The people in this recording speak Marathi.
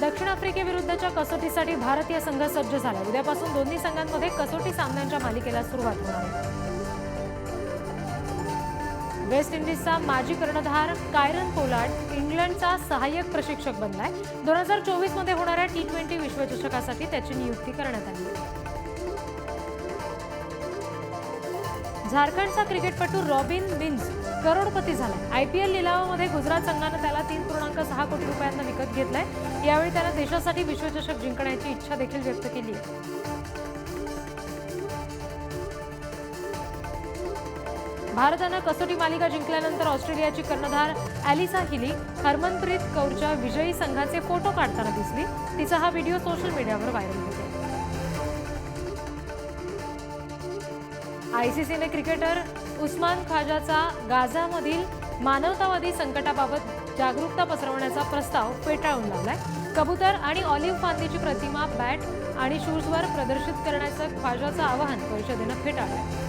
दक्षिण आफ्रिकेविरुद्धच्या कसोटीसाठी भारतीय संघ सज्ज झाला. उद्यापासून दोन्ही संघांमध्ये कसोटी सामन्यांच्या मालिकेला सुरुवात होणार आहे. वेस्ट इंडिजचा माजी कर्णधार कायरन पोलार्ड इंग्लंडचा सहाय्यक प्रशिक्षक बनलाय. दोन हजार चोवीसमध्ये होणाऱ्या टी ट्वेंटी विश्वचषकासाठी त्याची नियुक्ती करण्यात आली. झारखंडचा क्रिकेटपटू रॉबिन मिन्स करोडपती झाला. आय पी एल लिलावामध्ये गुजरात संघानं त्याला तीन पूर्णांक सहा कोटी रुपयांना विकत घेतलाय. यावेळी त्यानं देशासाठी विश्वचषक जिंकण्याची इच्छा देखील व्यक्त केली भारतानं कसोटी मालिका जिंकल्यानंतर ऑस्ट्रेलियाची कर्णधार ॲलिसा हिली हरमनप्रीत कौरच्या विजयी संघाचे फोटो काढताना दिसली. तिचा हा व्हिडिओ सोशल मीडियावर व्हायरल होतो. आयसीसीने क्रिकेटर उस्मान खाजाचा गाझामधील मानवतावादी संकटाबाबत जागरूकता पसरवण्याचा प्रस्ताव फेटाळून लावलाय. कबूतर आणि ऑलिव्ह फांदीची प्रतिमा बॅट आणि शूजवर प्रदर्शित करण्याचं ख्वाजाचं आवाहन परिषदेनं फेटाळलं.